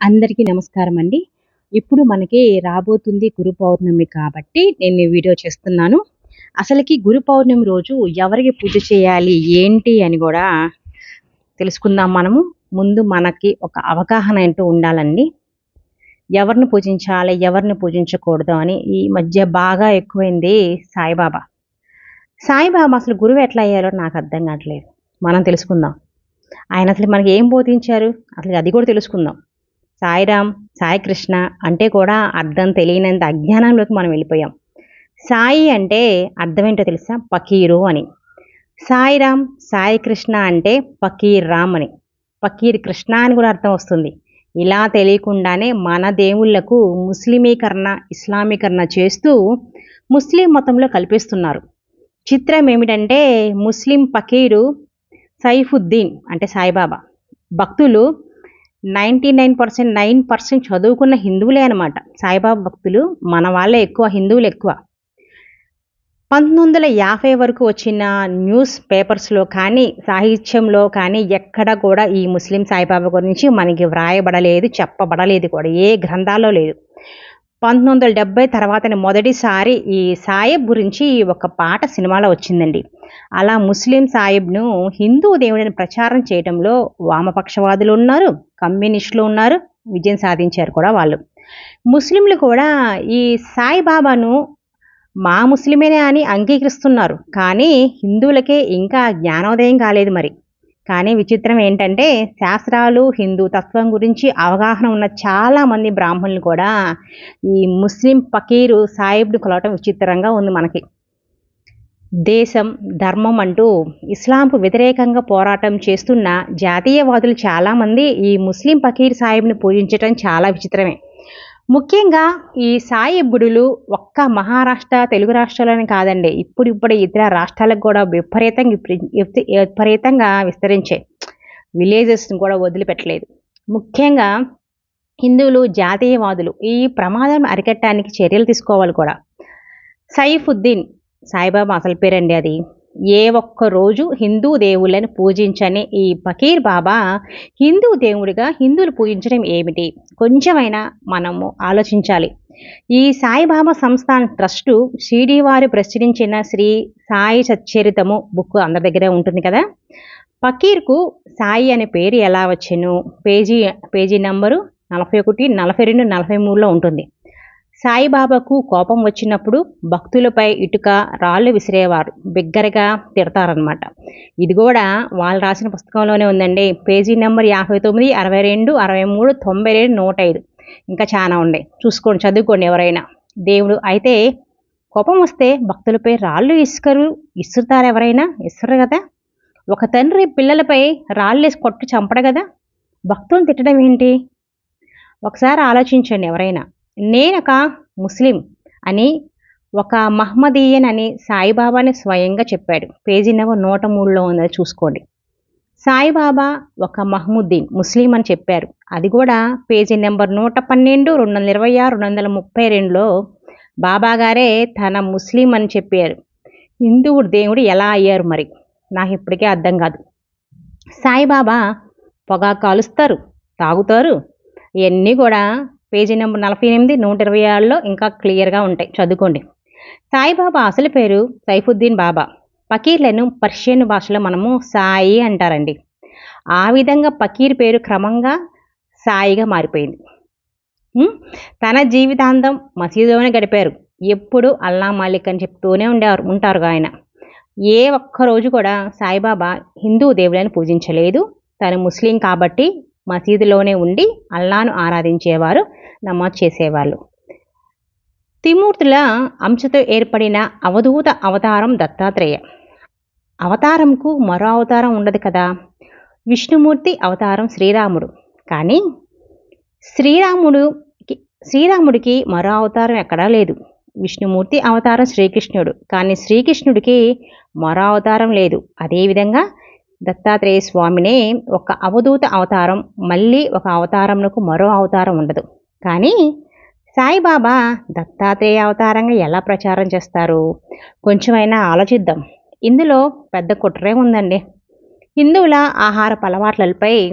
అందరికీ నమస్కారం అండి. ఇప్పుడు మనకి రాబోతుంది గురు పౌర్ణమి కాబట్టి నేను వీడియో చేస్తున్నాను. అసలుకి గురు పౌర్ణమి రోజు ఎవరికి పూజ చేయాలి ఏంటి అని కూడా తెలుసుకుందాం మనము. ముందు మనకి ఒక అవగాహన ఏంటో ఉండాలండి. ఎవరిని పూజించాలి ఎవరిని పూజించకూడదు అని ఈ మధ్య బాగా ఎక్కువైంది సాయిబాబా. సాయిబాబా అసలు గురువు ఎట్లా అయ్యారో నాకు అర్థం కావట్లేదు. మనం తెలుసుకుందాం. ఆయన అసలు మనకి ఏం బోధించారు? అసలు అది కూడా తెలుసుకుందాం. సాయిరామ్ సాయి కృష్ణ అంటే కూడా అర్థం తెలియనంత అజ్ఞానంలోకి మనం వెళ్ళిపోయాం. సాయి అంటే అర్థం ఏంటో తెలుసా? పకీరు అని. సాయిరామ్ సాయి కృష్ణ అంటే పకీర్ రామ్ అని. పకీర్ కృష్ణ అని కూడా అర్థం వస్తుంది. ఇలా తెలియకుండానే మన దేవుళ్ళకు ముస్లిమీకరణ ఇస్లామీకరణ చేస్తూ ముస్లిం మతంలో కల్పిస్తున్నారు. చిత్రం ఏమిటంటే ముస్లిం పకీరు సైఫుద్దీన్ అంటే సాయిబాబా. భక్తులు ninety nine percent nine percent చదువుకున్న హిందువులే అనమాట సాయిబాబా భక్తులు మన వాళ్ళే ఎక్కువ హిందువులు ఎక్కువ. పంతొమ్మిది వందల యాభై వరకు వచ్చిన న్యూస్ పేపర్స్లో కానీ సాహిత్యంలో కానీ ఎక్కడ కూడా ఈ ముస్లిం సాయిబాబా గురించి మనకి వ్రాయబడలేదు చెప్పబడలేదు కూడా ఏ గ్రంథాల్లో లేదు. పంతొమ్మిది వందల డెబ్బై తర్వాత మొదటిసారి ఈ సాయిబ్ గురించి ఒక పాట సినిమాలో వచ్చిందండి. అలా ముస్లిం సాయిబ్ను హిందూ దేవుడిని ప్రచారం చేయడంలో వామపక్షవాదులు ఉన్నారు కమ్యూనిస్టులు ఉన్నారు విజయం సాధించారు కూడా వాళ్ళు. ముస్లింలు కూడా ఈ సాయిబాబాను మా ముస్లిమేనే అని అంగీకరిస్తున్నారు. కానీ హిందువులకే ఇంకా జ్ఞానోదయం కాలేదు మరి. కానీ విచిత్రం ఏంటంటే శాస్త్రాలు హిందూ తత్వం గురించి అవగాహన ఉన్న చాలామంది బ్రాహ్మణులు కూడా ఈ ముస్లిం పకీరు సాయిబ్ను కొలవటం విచిత్రంగా ఉంది మనకి. దేశం ధర్మం అంటూ ఇస్లాంకు వ్యతిరేకంగా పోరాటం చేస్తున్న జాతీయవాదులు చాలామంది ఈ ముస్లిం పకీర్ సాహిబ్ని పూజించటం చాలా విచిత్రమే. ముఖ్యంగా ఈ సాయి గుడులు ఒక్క మహారాష్ట్ర తెలుగు రాష్ట్రాలని కాదండి. ఇప్పుడు ఇప్పుడు ఇతర రాష్ట్రాలకు కూడా విపరీతంగా విపరీతంగా విస్తరించాయి. విలేజెస్ని కూడా వదిలిపెట్టలేదు. ముఖ్యంగా హిందువులు జాతీయవాదులు ఈ ప్రమాదం అరికట్టడానికి చర్యలు తీసుకోవాలి కూడా. సైఫుద్దీన్ సాయిబాబా అసలు పేరండి అది. ఏ ఒక్క రోజు హిందూ దేవుళ్ళని పూజించని ఈ ఫకీర్ బాబా హిందూ దేవుడిగా హిందువులు పూజించడం ఏమిటి? కొంచెమైనా మనము ఆలోచించాలి. ఈ సాయిబాబా సంస్థాన్ ట్రస్టు షిరిడి వారు ప్రచురించిన శ్రీ సాయి సచ్చరితము బుక్ అందరి దగ్గరే ఉంటుంది కదా? ఫకీర్కు సాయి అనే పేరు ఎలా వచ్చాను? పేజీ పేజీ నంబరు నలభై ఒకటి నలభై రెండు నలభై మూడులో ఉంటుంది. సాయిబాబాకు కోపం వచ్చినప్పుడు భక్తులపై ఇటుక రాళ్ళు విసిరేవారు. బిగ్గరగా తిడతారనమాట ఇది కూడా వాళ్ళు రాసిన పుస్తకంలోనే ఉందండి. పేజీ నెంబర్ యాభై తొమ్మిది అరవై రెండు అరవై మూడు తొంభై రెండు నూట ఐదు. ఇంకా చాలా ఉన్నాయి. చూసుకోండి చదువుకోండి ఎవరైనా. దేవుడు అయితే కోపం వస్తే భక్తులపై రాళ్ళు ఇసుకరు ఇసురుతారు ఎవరైనా? ఇసురు కదా. ఒక తండ్రి పిల్లలపై రాళ్ళు వేసి కొట్టు చంపడు కదా. భక్తులను తిట్టడం ఏంటి? ఒకసారి ఆలోచించండి ఎవరైనా. నేనొక ముస్లిం అని ఒక మహ్మదీయన్ అని సాయిబాబాని స్వయంగా చెప్పాడు. పేజీ నెంబర్ నూట మూడులో ఉందని చూసుకోండి. సాయిబాబా ఒక మహముద్దీన్ ముస్లిం అని చెప్పారు. అది కూడా పేజీ నెంబర్ నూట పన్నెండు రెండు వందల ఇరవై ఆరు రెండు వందల ముప్పై రెండులో బాబాగారే తన ముస్లిం అని చెప్పారు. హిందువుడు దేవుడు ఎలా అయ్యారు మరి? నాకు ఇప్పటికే అర్థం కాదు. సాయిబాబా పొగ కాలుస్తారు తాగుతారు ఇవన్నీ కూడా పేజీ నెంబర్ నలభై ఎనిమిది నూట ఇరవై ఆరులో ఇంకా క్లియర్గా ఉంటాయి. చదువుకోండి. సాయిబాబా అసలు పేరు సైఫుద్దీన్ బాబా. పకీర్లను పర్షియన్ భాషలో మనము సాయి అంటారండి. ఆ విధంగా పకీర్ పేరు క్రమంగా సాయిగా మారిపోయింది. తన జీవితాంతం మసీదులోనే గడిపారు. ఎప్పుడు అల్లా మాలిక్ అని చెప్తూనే ఉండేవారు ఉంటారు ఆయన. ఏ ఒక్క రోజు కూడా సాయిబాబా హిందూ దేవులను పూజించలేదు. తను ముస్లిం కాబట్టి మసీదులోనే ఉండి అల్లాను ఆరాధించేవారు నమాజ్ చేసేవాళ్ళు. త్రిమూర్తుల అంశతో ఏర్పడిన అవధూత అవతారం దత్తాత్రేయ. అవతారంకు మరో అవతారం ఉండదు కదా? విష్ణుమూర్తి అవతారం శ్రీరాముడు. కానీ శ్రీరాముడుకి శ్రీరాముడికి మరో అవతారం ఎక్కడా లేదు. విష్ణుమూర్తి అవతారం శ్రీకృష్ణుడు. కానీ శ్రీకృష్ణుడికి మరో అవతారం లేదు. అదేవిధంగా దత్తాత్రేయ స్వామినే ఒక అవధూత అవతారం మళ్ళీ ఒక అవతారంకు మరో అవతారం ఉండదు. కానీ సాయిబాబా దత్తాత్రేయ అవతారంగా ఎలా ప్రచారం చేస్తారు? కొంచెమైనా ఆలోచిద్దాం. ఇందులో పెద్ద కుట్రే ఉందండి. హిందువుల ఆహార అలవాట్లపై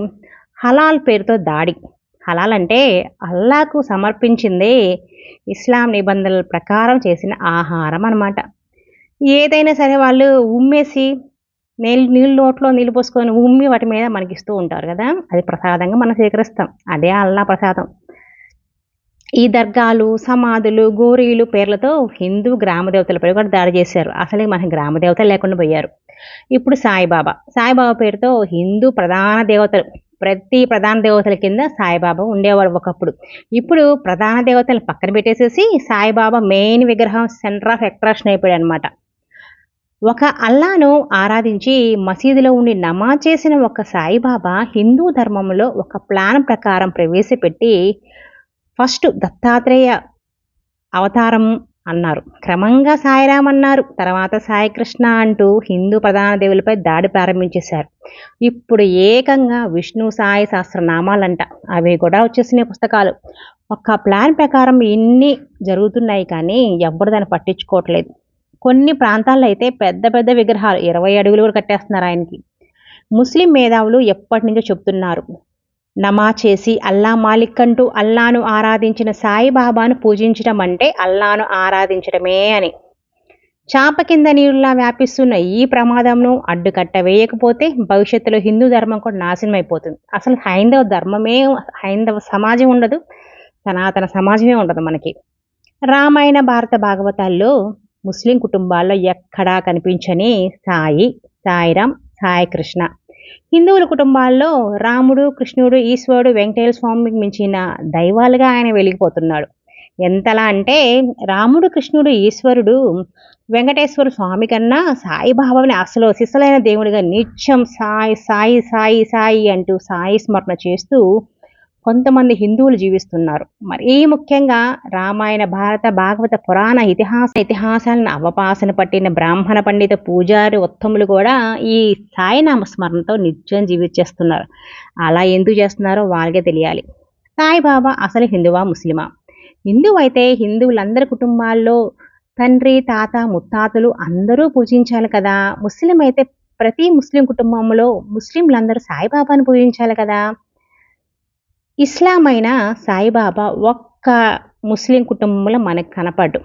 హలాల్ పేరుతో దాడి. హలాల్ అంటే అల్లాకు సమర్పించిందే ఇస్లాం నిబంధనల ప్రకారం చేసిన ఆహారం అన్నమాట. ఏదైనా సరే వాళ్ళు ఉమ్మేసి నీళ్ళు నీళ్ళు నోట్లో నీళ్ళు పోసుకొని ఉమ్మి వాటి మీద మనకి ఇస్తూ ఉంటారు కదా. అది ప్రసాదంగా మనం స్వీకరిస్తాం. అదే అల్లా ప్రసాదం. ఈ దర్గాలు సమాధులు గోరీలు పేర్లతో హిందూ గ్రామ పేరు కూడా దాడి చేశారు. అసలే మనకి గ్రామ దేవతలు లేకుండా పోయారు. ఇప్పుడు సాయిబాబా. సాయిబాబా పేరుతో హిందూ ప్రధాన దేవతలు ప్రతి ప్రధాన దేవతల కింద సాయిబాబా ఉండేవాడు ఒకప్పుడు. ఇప్పుడు ప్రధాన దేవతలు పక్కన పెట్టేసేసి సాయిబాబా మెయిన్ విగ్రహం సెంటర్ ఆఫ్ అట్రాక్షన్ అయిపోయాడు అనమాట ఒక అల్లాను ఆరాధించి మసీదులో ఉండి నమాజ్ చేసిన ఒక సాయిబాబా హిందూ ధర్మంలో ఒక ప్లాన్ ప్రకారం ప్రవేశపెట్టి ఫస్ట్ దత్తాత్రేయ అవతారం అన్నారు. క్రమంగా సాయిరామ్ అన్నారు. తర్వాత సాయికృష్ణ అంటూ హిందూ ప్రధాన దేవులపై దాడి ప్రారంభించేశారు. ఇప్పుడు ఏకంగా విష్ణు సాయి సహస్రనామాలంట. అవి కూడా వచ్చేసినాయి పుస్తకాలు. ఒక ప్లాన్ ప్రకారం ఇన్ని జరుగుతున్నాయి కానీ ఎవ్వరు దాన్ని పట్టించుకోవట్లేదు. కొన్ని ప్రాంతాల్లో అయితే పెద్ద పెద్ద విగ్రహాలు ఇరవై అడుగులు కూడా కట్టేస్తున్నారు ఆయనకి. ముస్లిం మేధావులు ఎప్పటి నుంచో చెప్తున్నారు నమా చేసి అల్లా మాలిక్ అంటూ అల్లాను ఆరాధించిన సాయిబాబాను పూజించడం అంటే అల్లాను ఆరాధించడమే అని. చాప కింద నీరులా వ్యాపిస్తున్న ఈ ప్రమాదంను అడ్డుకట్ట వేయకపోతే భవిష్యత్తులో హిందూ ధర్మం కూడా నాశనం అయిపోతుంది అసలు హైందవ ధర్మమే హైందవ సమాజం ఉండదు సనాతన సమాజమే ఉండదు మనకి. రామాయణ భారత భాగవతాల్లో ముస్లిం కుటుంబాల్లో ఎక్కడా కనిపించని సాయి సాయిరాం సాయి కృష్ణ. హిందువుల కుటుంబాల్లో రాముడు కృష్ణుడు ఈశ్వరుడు వెంకటేశ్వర స్వామికి మించిన దైవాలుగా ఆయన వెలిగిపోతున్నాడు. ఎంతలా అంటే రాముడు కృష్ణుడు ఈశ్వరుడు వెంకటేశ్వర స్వామి కన్నా సాయిబాబాని అసలు శిశలైన దేవుడిగా నిత్యం సాయి సాయి సాయి సాయి అంటూ సాయి స్మరణ చేస్తూ కొంతమంది హిందువులు జీవిస్తున్నారు. మరీ ముఖ్యంగా రామాయణ భారత భాగవత పురాణ ఇతిహాస ఇతిహాసాలను అవపాసన పట్టిన బ్రాహ్మణ పండిత పూజారి ఉత్తములు కూడా ఈ సాయినామ స్మరణతో నిత్యం జీవించేస్తున్నారు. అలా ఎందుకు చేస్తున్నారో వాళ్ళకే తెలియాలి. సాయిబాబా అసలు హిందువా ముస్లిమా? హిందువు అయితే హిందువులందరి కుటుంబాల్లో తండ్రి తాత ముత్తాతలు అందరూ పూజించాలి కదా. ముస్లిం అయితే ప్రతి ముస్లిం కుటుంబంలో ముస్లింలందరూ సాయిబాబాను పూజించాలి కదా. ఇస్లాం అయిన సాయిబాబా ఒక్క ముస్లిం కుటుంబంలో మనకు కనపడ్డు.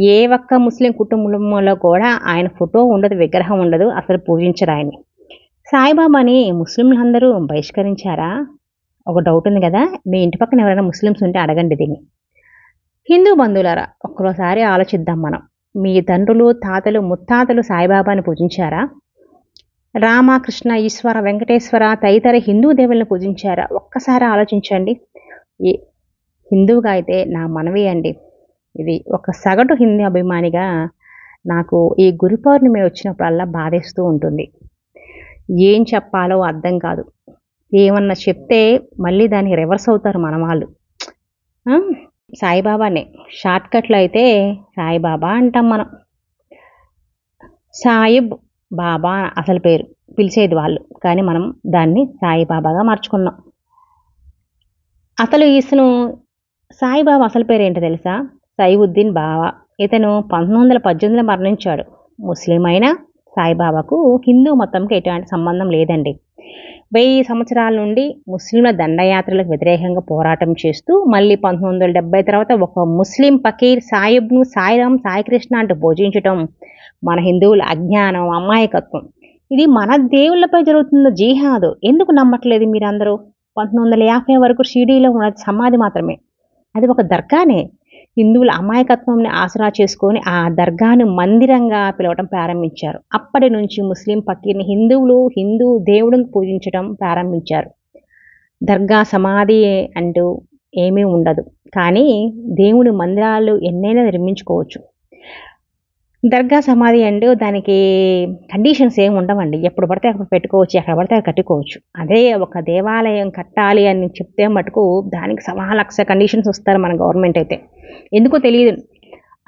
ఏ ఒక్క ముస్లిం కుటుంబంలో కూడా ఆయన ఫోటో ఉండదు విగ్రహం ఉండదు అసలు పూజించరు ఆయన్ని. సాయిబాబాని ముస్లింలందరూ బహిష్కరించారా? ఒక డౌట్ ఉంది కదా. మీ ఇంటి పక్కన ఎవరైనా ముస్లిమ్స్ ఉంటే అడగండి దీన్ని. హిందూ బంధువులారా ఒక్కరోసారి ఆలోచిద్దాం మనం. మీ తండ్రులు తాతలు ముత్తాతలు సాయిబాబాని పూజించారా? రామకృష్ణ ఈశ్వర వెంకటేశ్వర తదితర హిందూ దేవుళ్ళని పూజించారా. ఒక్కసారి ఆలోచించండి. ఈ హిందువుగా అయితే నా మనవి అండి. ఇది ఒక సగటు హిందీ అభిమానిగా నాకు ఈ గురు పౌర్ణమి వచ్చినప్పుడల్లా బాధేస్తూ ఉంటుంది. ఏం చెప్పాలో అర్థం కాదు. ఏమన్నా చెప్తే మళ్ళీ దానికి రివర్స్ అవుతారు మన వాళ్ళు. సాయిబాబానే. షార్ట్కట్లో అయితే సాయిబాబా అంటాం మనం. సాయిబ్ బాబా అసలు పేరు పిలిచేది వాళ్ళు. కానీ మనం దాన్ని సాయిబాబాగా మార్చుకున్నాం. అసలు ఇసును సాయిబాబా అసలు పేరు ఏంటో తెలుసా? సైవుద్దీన్ బాబా ఇతను పంతొమ్మిది వందల పద్దెనిమిదిలో మరణించాడు. ముస్లిం అయినా సాయిబాబాకు హిందూ మతంకి ఎటువంటి సంబంధం లేదండి. వెయ్యి సంవత్సరాల నుండి ముస్లింల దండయాత్రలకు వ్యతిరేకంగా పోరాటం చేస్తూ మళ్ళీ పంతొమ్మిది వందల డెబ్బై తర్వాత ఒక ముస్లిం ఫకీర్ సాయిబ్ను సాయిరాం సాయికృష్ణ అంటూ భోజించటం మన హిందువుల అజ్ఞానం అమాయకత్వం. ఇది మన దేవుళ్ళపై జరుగుతున్న జిహాదు. ఎందుకు నమ్మట్లేదు మీరందరూ? పంతొమ్మిది వందల యాభై వరకు షిరిడీలో ఉన్న సమాధి మాత్రమే. అది ఒక దర్గానే. హిందువుల అమాయకత్వంని ఆసరా చేసుకొని ఆ దర్గాను మందిరంగా పిలవటం ప్రారంభించారు. అప్పటి నుంచి ముస్లిం పకీర్ని హిందువులు హిందూ దేవుడిని పూజించడం ప్రారంభించారు. దర్గా సమాధి అంటూ ఏమీ ఉండదు. కానీ దేవుని మందిరాలు ఎన్నైనా నిర్మించుకోవచ్చు. దర్గా సమాధి అండ్ దానికి కండిషన్స్ ఏమి ఉండవండి. ఎప్పుడు పడితే అక్కడ పెట్టుకోవచ్చు ఎక్కడ పడితే అక్కడ కట్టుకోవచ్చు. అదే ఒక దేవాలయం కట్టాలి అని చెప్తే మటుకు దానికి సవా లక్ష కండిషన్స్ వస్తారు మన గవర్నమెంట్ అయితే. ఎందుకో తెలియదు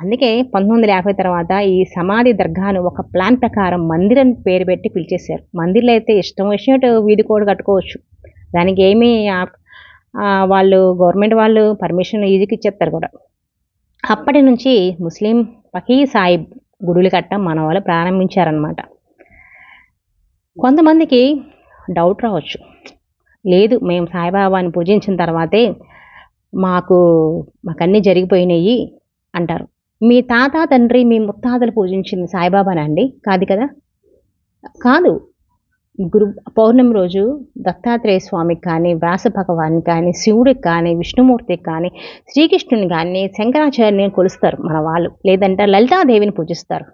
అందుకే పంతొమ్మిది వందల యాభై తర్వాత ఈ సమాధి దర్గాను ఒక ప్లాన్ ప్రకారం మందిరం పేరు పెట్టి పిలిచేశారు. మందిర్లో అయితే ఇష్టం వచ్చినట్టు వీధి కోడు కట్టుకోవచ్చు. దానికి ఏమీ వాళ్ళు గవర్నమెంట్ వాళ్ళు పర్మిషన్ ఈజీకి ఇచ్చేస్తారు కూడా. అప్పటి నుంచి ముస్లిం ఫకీ సాహిబ్ గుడులు కట్ట మన వాళ్ళు ప్రారంభించారనమాట కొంతమందికి డౌట్ రావచ్చు. లేదు మేము సాయిబాబాని పూజించిన తర్వాతే మాకు మాకన్నీ జరిగిపోయినాయి అంటారు. మీ తాత తండ్రి మీ ముత్తాతలు పూజించింది సాయిబాబానా అండి? కాదు కదా? కాదు. గురు పౌర్ణమి రోజు దత్తాత్రేయ స్వామికి కానీ వ్యాస భగవానికి కానీ శివుడికి కానీ విష్ణుమూర్తికి కానీ శ్రీకృష్ణుని కానీ శంకరాచార్యుని కొలుస్తారు మన వాళ్ళు. లేదంటే లలితాదేవిని పూజిస్తారు.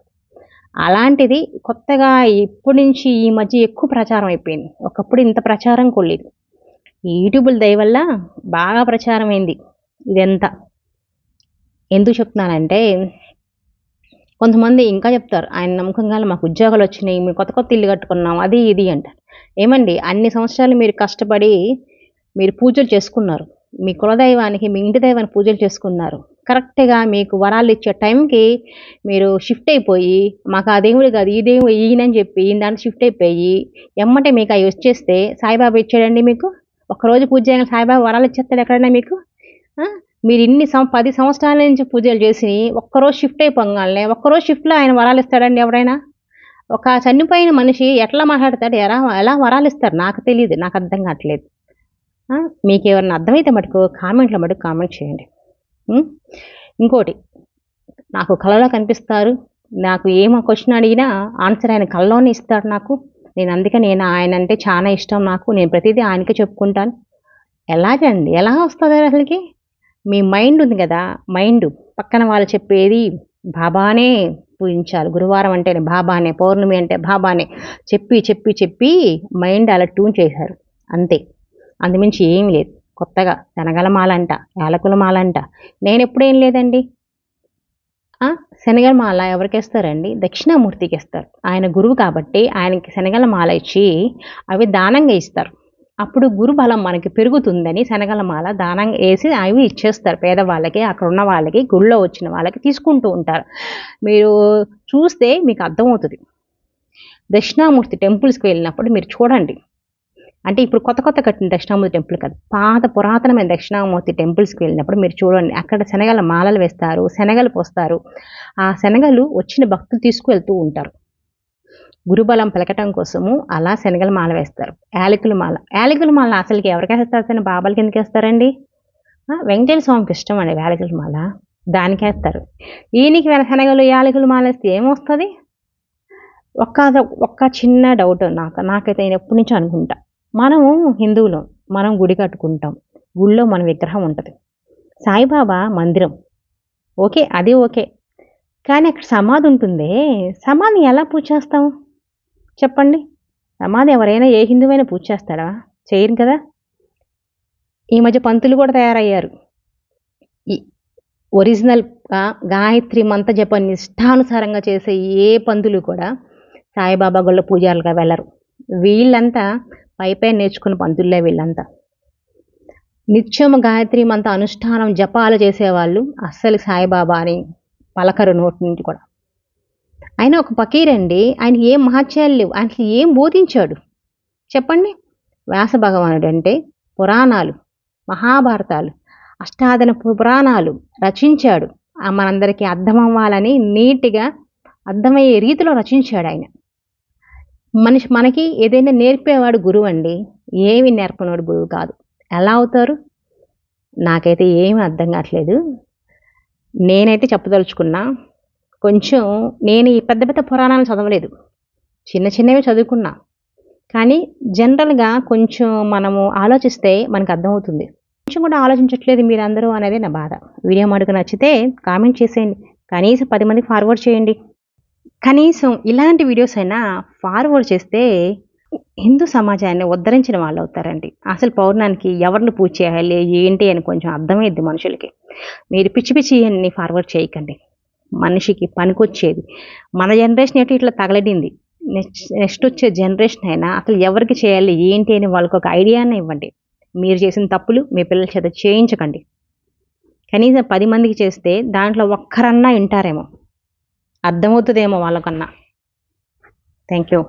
అలాంటిది కొత్తగా ఇప్పటి నుంచి ఈ మధ్య ఎక్కువ ప్రచారం అయిపోయింది. ఒకప్పుడు ఇంత ప్రచారం కొలేదు. యూట్యూబుల దయ వల్ల బాగా ప్రచారం అయింది ఇదంతా. ఎందుకు చెప్తున్నానంటే కొంతమంది ఇంకా చెప్తారు ఆయన నమ్మకంగా మాకు ఉద్యోగాలు వచ్చినాయి మేము కొత్త కొత్త ఇల్లు కట్టుకున్నాం అది ఇది అంటారు. ఏమండి అన్ని సంవత్సరాలు మీరు కష్టపడి మీరు పూజలు చేసుకున్నారు. మీ కులదైవానికి మీ ఇంటి దైవానికి పూజలు చేసుకున్నారు. కరెక్ట్గా మీకు వరాలు ఇచ్చే టైంకి మీరు షిఫ్ట్ అయిపోయి మాకు ఆ దేవుడు కాదు ఈ దేవుడు ఈయనని చెప్పి ఈయన దాన్ని షిఫ్ట్ అయిపోయి ఎమ్మటే మీకు అవి వచ్చేస్తే సాయిబాబా ఇచ్చాడండి మీకు? ఒక్కరోజు పూజ చేయగానే సాయిబాబా వరాలు ఇచ్చేస్తాడు ఎక్కడైనా మీకు? మీరు ఇన్ని సం పది సంవత్సరాల నుంచి పూజలు చేసి ఒక్కరోజు షిఫ్ట్ అయిపోగానే ఒక్కరోజు షిఫ్ట్లో ఆయన వరాలు ఇస్తాడండి ఎవరైనా? ఒక చనిపోయిన మనిషి ఎట్లా మాట్లాడతాడు? ఎలా ఎలా వరాలు ఇస్తారు? నాకు తెలియదు నాకు అర్థం కావట్లేదు. మీకు ఎవరన్నా అర్థమైతే మటుకు కామెంట్లో మటుకు కామెంట్ చేయండి. ఇంకోటి నాకు కళలో కనిపిస్తారు. నాకు ఏమో క్వశ్చన్ అడిగినా ఆన్సర్ ఆయన కళ్ళలోనే ఇస్తాడు నాకు. నేను అందుకే నేను ఆయన అంటే చాలా ఇష్టం నాకు. నేను ప్రతిదీ ఆయనకే చెప్పుకుంటాను. ఎలాగండి? ఎలా వస్తుంది అసలుకి? మీ మైండ్ ఉంది కదా మైండ్ పక్కన వాళ్ళు చెప్పేది బాబానే పూజించాలి. గురువారం అంటేనే బాబానే పౌర్ణమి అంటే బాబానే చెప్పి చెప్పి చెప్పి మైండ్ అలా ట్యూన్ చేశారు. అంతే. అందుమించి ఏం లేదు. కొత్తగా శనగల మాలంట యాలకుల మాలంట నేను ఎప్పుడేం లేదండి? శనగల మాల ఎవరికి ఇస్తారండి దక్షిణామూర్తికి ఇస్తారు ఆయన గురువు కాబట్టి ఆయనకి శనగల మాల ఇచ్చి అవి దానంగా ఇస్తారు. అప్పుడు గురు బలం మనకి పెరుగుతుందని శనగల మాల దానంగా వేసి అవి ఇచ్చేస్తారు. పేదవాళ్ళకి అక్కడ ఉన్న వాళ్ళకి గుళ్ళో వచ్చిన వాళ్ళకి తీసుకుంటూ ఉంటారు. మీరు చూస్తే మీకు అర్థమవుతుంది. దక్షిణామూర్తి టెంపుల్స్కి వెళ్ళినప్పుడు మీరు చూడండి. అంటే ఇప్పుడు కొత్త కొత్త కట్టిన దక్షిణామూర్తి టెంపుల్ కాదు. పాత పురాతనమైన దక్షిణామూర్తి టెంపుల్స్కి వెళ్ళినప్పుడు మీరు చూడండి. అక్కడ శనగల మాలలు వేస్తారు శనగలు పోస్తారు. ఆ శనగలు వచ్చిన భక్తులు తీసుకువెళ్తూ ఉంటారు. గురుబలం పలకటం కోసము అలా శనగల మాల వేస్తారు. యాలకుల మాల. యాలకుల మాల అసలుకి ఎవరికి వేస్తారు? బాబాలకి ఎందుకు వేస్తారండి? వెంకటేశ్వర స్వామికి ఇష్టం అండి యాలకుల మాల. దానికి వేస్తారు. ఈయనకి శనగలు యాలకుల మాల వేస్తే ఏమొస్తుంది? ఒక్క ఒక్క చిన్న డౌట్ నాకు. నాకైతే నేను ఎప్పటి నుంచో అనుకుంటా. మనము హిందువులం. మనం గుడి కట్టుకుంటాం. గుడిలో మన విగ్రహం ఉంటుంది. సాయిబాబా మందిరం. ఓకే? అది ఓకే. కానీ అక్కడ సమాధి ఉంటుందే. సమాధి ఎలా పూజ చేస్తాం చెప్పండి. సమాధి ఎవరైనా ఏ హిందువైనా పూజ చేస్తాడా చేయరు కదా? ఈ మధ్య పంతులు కూడా తయారయ్యారు. ఈ ఒరిజినల్ గాయత్రి మంత జపం నిష్టానుసారంగా చేసే ఏ పంతులు కూడా సాయిబాబా గుళ్ళ పూజారులుగా వెళ్ళరు. వీళ్ళంతా పై పై నేర్చుకున్న పంతుల్లే వీళ్ళంతా. నిత్యం గాయత్రి మంత అనుష్ఠానం జపాలు చేసేవాళ్ళు అస్సలు సాయిబాబా అని పలకరు నోటి నుంచి కూడా. ఆయన ఒక పకీరండి ఆయనకి ఏం మహత్యాలు లేవు. ఆయనకి ఏం బోధించాడు? చెప్పండి. వ్యాస భగవానుడు అంటే పురాణాలు మహాభారతాలు అష్టాదన పురాణాలు రచించాడు. ఆ మనందరికీ అర్థం అవ్వాలని నీట్గా అర్థమయ్యే రీతిలో రచించాడు ఆయన. మనిషి మనకి ఏదైనా నేర్పేవాడు గురువు అండి. ఏమి నేర్పనవాడు గురువు కాదు. ఎలా అవుతారు? నాకైతే ఏమీ అర్థం కావట్లేదు. నేనైతే చెప్పదలుచుకున్నా కొంచెం నేను ఈ పెద్ద పెద్ద పురాణాలు చదవలేదు. చిన్న చిన్నవి చదువుకున్నా. కానీ జనరల్గా కొంచెం మనము ఆలోచిస్తే మనకు అర్థమవుతుంది. కొంచెం కూడా ఆలోచించట్లేదు మీరందరూ అనేది నా బాధ. వీడియో మటుకు నచ్చితే కామెంట్ చేసేయండి. కనీసం పది మందికి ఫార్వర్డ్ చేయండి. కనీసం ఇలాంటి వీడియోస్ అయినా ఫార్వర్డ్ చేస్తే హిందూ సమాజాన్ని ఉద్ధరించిన వాళ్ళు అవుతారండి అసలు పౌర్ణానికి ఎవరిని పూజ చేయాలి ఏంటి అని కొంచెం అర్థమైద్ది మనుషులకి. మీరు పిచ్చి పిచ్చి అన్ని ఫార్వర్డ్ చేయకండి. మనిషికి పనికొచ్చేది. మన జనరేషన్ ఏంటి ఇట్లా తగలడింది. నెక్స్ట్ నెక్స్ట్ వచ్చే జనరేషన్ అయినా అసలు ఎవరికి చేయాలి ఏంటి అని వాళ్ళకి ఒక ఐడియానే ఇవ్వండి. మీరు చేసిన తప్పులు మీ పిల్లల చేత చేయించకండి. కనీసం పది మందికి చేస్తే దాంట్లో ఒక్కరన్నా వింటారేమో. అర్థమవుతుందేమో వాళ్ళకన్నా. Thank you